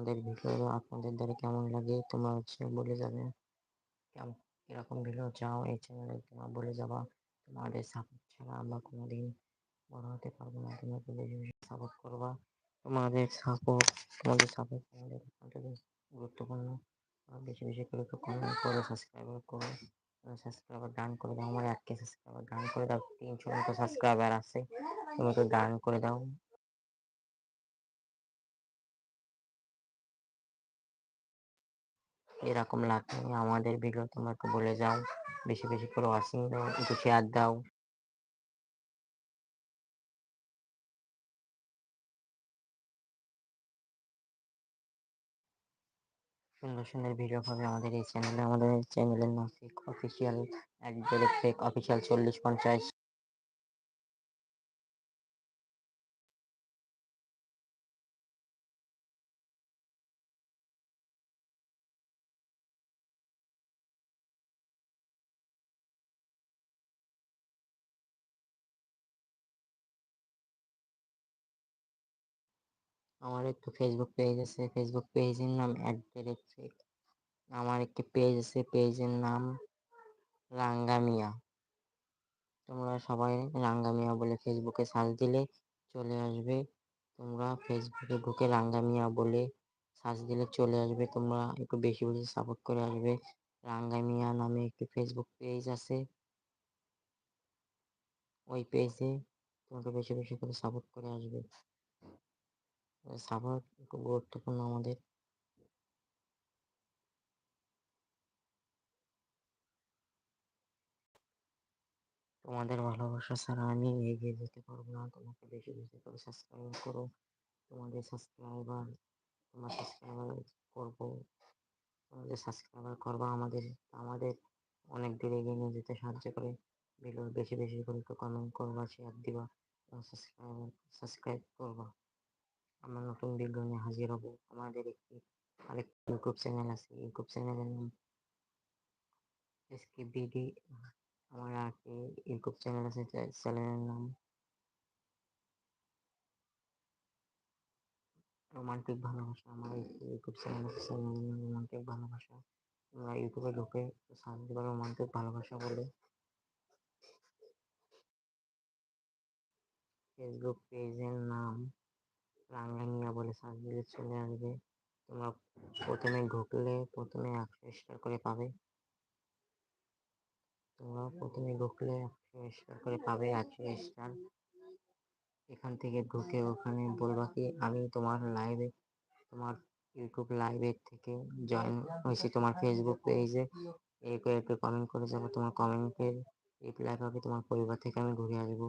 আমাদের ভিডিও আপনাদের দ্বারা কেমন লাগে তোমরা হচ্ছে বলে যাবে। কেমন কীরকম ভিডিও চাও এই চ্যানেলে তোমরা বলে যাবা। তোমাদের সাপোর্ট ছাড়া আমরা কোনোদিন বড় হতে পারব না। তোমরা তো বেশি বেশি সাপোর্ট করবা। তোমাদের সাপোর্ট তোমাদের সাপোর্ট আমাদের গুরুত্বপূর্ণ। বেশি বেশি করে তো কমেন্ট করো সাবস্ক্রাইবার করো। সাবস্ক্রাইবার ডান করে দাও। আমার এক কে সাবস্ক্রাইবার ডান করে দাও। তিনশো মতো সাবস্ক্রাইবার আছে। তুমি তো ডান করে দাও। এরকম লাগলে আমাদের ভিডিও তোমরা একটু বলে যাও। বেশি বেশি করে ওয়াচিং দাও, একটু শেয়ার দাও। সুন্দর সুন্দর ভিডিও পাবে আমাদের এই চ্যানেলে আমাদের চ্যানেলের নাম ফেক অফিসিয়াল এক ফেক অফিসিয়াল চল্লিশ পঞ্চাশ। আমার একটু ফেসবুক পেজ আছে। ফেসবুক পেজের নাম অ্যাডভেরেট ফেক আমার একটি পেজ আছে পেজের নাম রাঙ্গামিয়া। তোমরা সবাই রাঙ্গামিয়া বলে ফেসবুকে সার্চ দিলে চলে আসবে। তোমরা ফেসবুকে ঢুকে রাঙ্গামিয়া বলে সার্চ দিলে চলে আসবে। তোমরা একটু বেশি বেশি সাপোর্ট করে আসবে। রাঙ্গামিয়া নামে একটি ফেসবুক পেজ আছে। ওই পেজে তোমাকে বেশি বেশি করে সাপোর্ট করে আসবে। সাপোর্ট গুরুত্বপূর্ণ আমাদের। তোমাদের ভালোবাসা ছাড়া আমি এগিয়ে যেতে পারব না। তোমাকে বেশি বেশি করে সাবস্ক্রাইব করো। তোমাদের সাবস্ক্রাইবার তোমার সাবস্ক্রাইবার করব। তোমাদের সাবস্ক্রাইবার করবা আমাদের আমাদের অনেক দূর এগিয়ে নিয়ে যেতে সাহায্য করে। ভিডিও বেশি বেশি করে কমেন্ট করবা শেয়ার দিবা সাবস্ক্রাইবার সাবস্ক্রাইব করবা। আমরা নতুন ভিডিও হাজির হব। আমাদের একটি আরেকটি ইউটিউব চ্যানেল আছে। ইউটিউব চ্যানেলের নাম এসকে বিডি আমার একটি ইউটিউব চ্যানেল আছে চ্যানেলের নাম রোমান্টিক ভালোবাসা আমার ইউটিউব চ্যানেল আছে চ্যানেলের নাম রোমান্টিক ভালোবাসা তোমরা ইউটিউবে ঢুকে সার্চ দিবা রোমান্টিক ভালোবাসা বলে। ফেসবুক পেজের নাম রাঙ্গানিয়া বলে সার্চ চলে আসবে। তোমরা প্রথমে ঢুকলে প্রথমে একশো স্টার করে পাবে। তোমরা প্রথমে ঢুকলে একশো স্টার করে পাবে একশো স্টার এখান থেকে ঢুকে ওখানে বলবা কি, আমি তোমার লাইভে তোমার ইউটিউব লাইভের থেকে জয়েন হয়েছি তোমার ফেসবুক পেজে এই করে কমেন্ট করে যাব, তোমার কমেন্টের রিপ্লাই পাবে, তোমার পরিবার থেকে আমি ঘুরে আসব।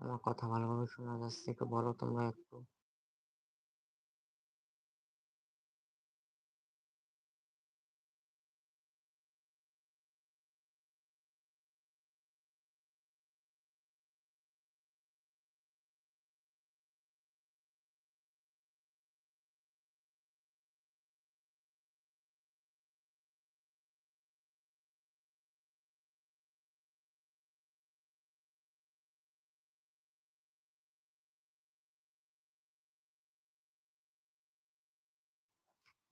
আমার কথা ভালোভাবে শোনা যাচ্ছে একটু বলো তোমরা একটু।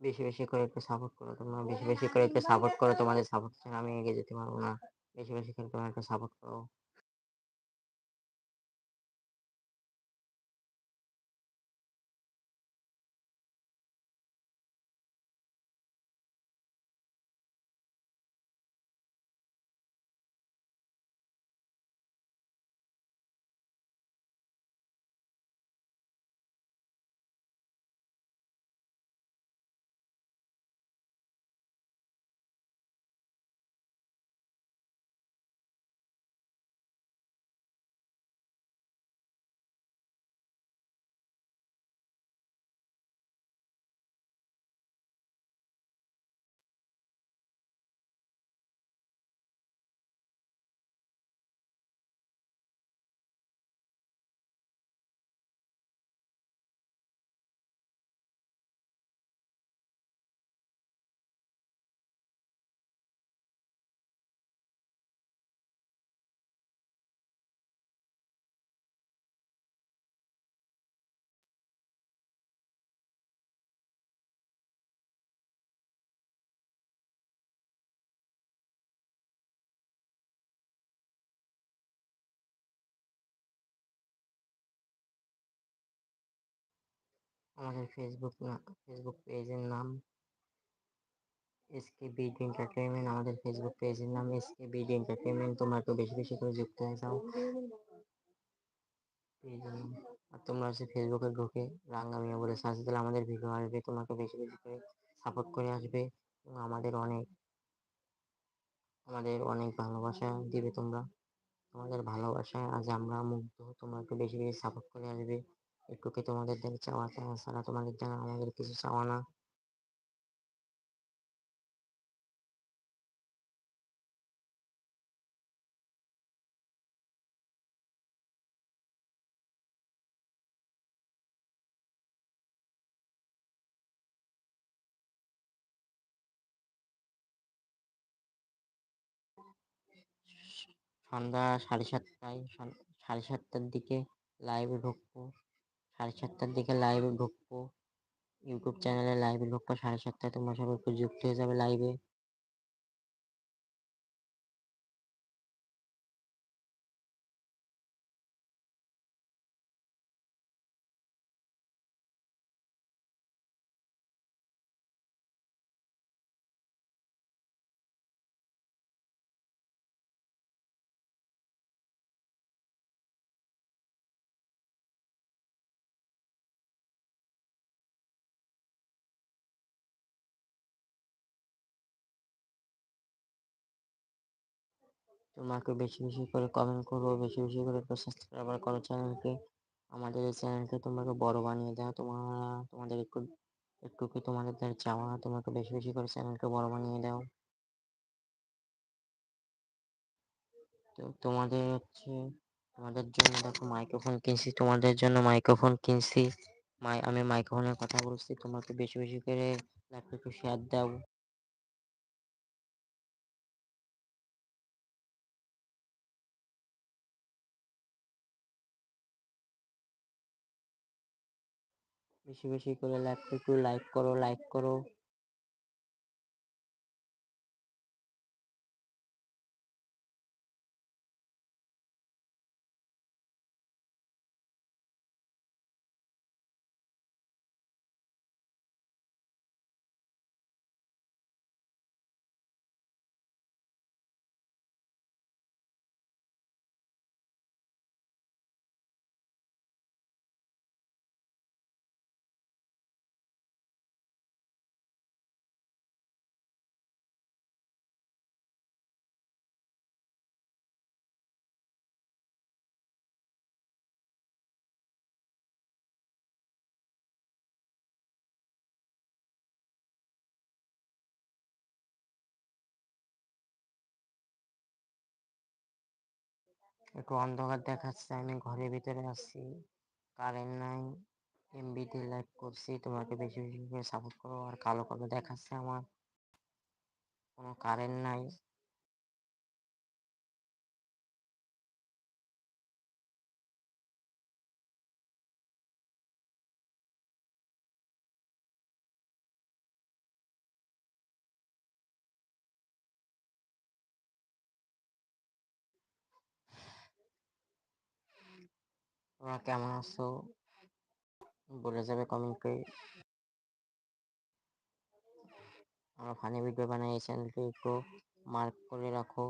বেশি বেশি করে একটু সাপোর্ট করো তোমরা বেশি বেশি করে একটু সাপোর্ট করো তোমাদের সাপোর্ট ছাড়া আমি এগিয়ে যেতে পারব না। বেশি বেশি করে তোমরা একটু সাপোর্ট করো আমাদের ফেসবুক ফেসবুক পেজের নাম এসকে বিড এন্টারটেনমেন্ট আমাদের ফেসবুক পেজের নাম এসকে বিড এন্টারটেনমেন্ট তোমরা একটু বেশি বেশি করে যুক্ত হয়ে যাও। আর তোমরা হচ্ছে ফেসবুকে ঢুকে রাঙ্গামিয়া বলে সার্চ দিলে আমাদের ভিডিও আসবে, তোমাকে বেশি বেশি করে সাপোর্ট করে আসবে এবং আমাদের অনেক আমাদের অনেক ভালোবাসা দিবে তোমরা। তোমাদের ভালোবাসায় আজ আমরা মুগ্ধ, তোমরা একটু বেশি বেশি সাপোর্ট করে আসবে। একটুকে তোমাদের দ্বারা চাওয়া ছাড়া তোমাদের দ্বারা আমাদের কিছু চাওয়া না? সন্ধ্যা সাড়ে সাতটায় সাড়ে সাতটার দিকে লাইভে ঢুকবো। সাড়ে সাতটার দিকে লাইভে ঢুকবো। ইউটিউব চ্যানেলে লাইভে ঢুকবো, সাড়ে সাতটায় তোমরা সবাই যুক্ত হয়ে যাবে লাইভে তোমাকে বেশি বেশি করে কমেন্ট করব, বেশি বেশি করে একটু সাবস্ক্রাইবার করো চ্যানেলকে আমাদের এই চ্যানেলকে তোমাকে বড় বানিয়ে দাও তোমরা, তোমাদের একটু একটু কি তোমাদের চাওয়া? তোমাকে বেশি বেশি করে চ্যানেলকে বড় বানিয়ে দাও। তো তোমাদের হচ্ছে, তোমাদের জন্য দেখো মাইক্রোফোন কিনছি, তোমাদের জন্য মাইক্রোফোন কিনছি। মাই, আমি মাইক্রোফোনের কথা বলছি, তোমাকে বেশি বেশি করে একটু শেয়ার দাও। বেশি বেশি করে একটু লাইক করো লাইক করো। একটু অন্ধকার দেখাচ্ছে, আমি ঘরের ভিতরে আছি কারেন্ট নাই এমবিতে লাইভ করছি, তোমাকে বেশি বেশি করে সাপোর্ট করো আর কালো কালো দেখাচ্ছে আমার, কোনো কারেন্ট নাই। তোমরা কেমন আছো? বলে যাবে কমেন্টে আমরা ফানি ভিডিও বানাই এই চ্যানেলটি একটু মার্ক করে রাখো।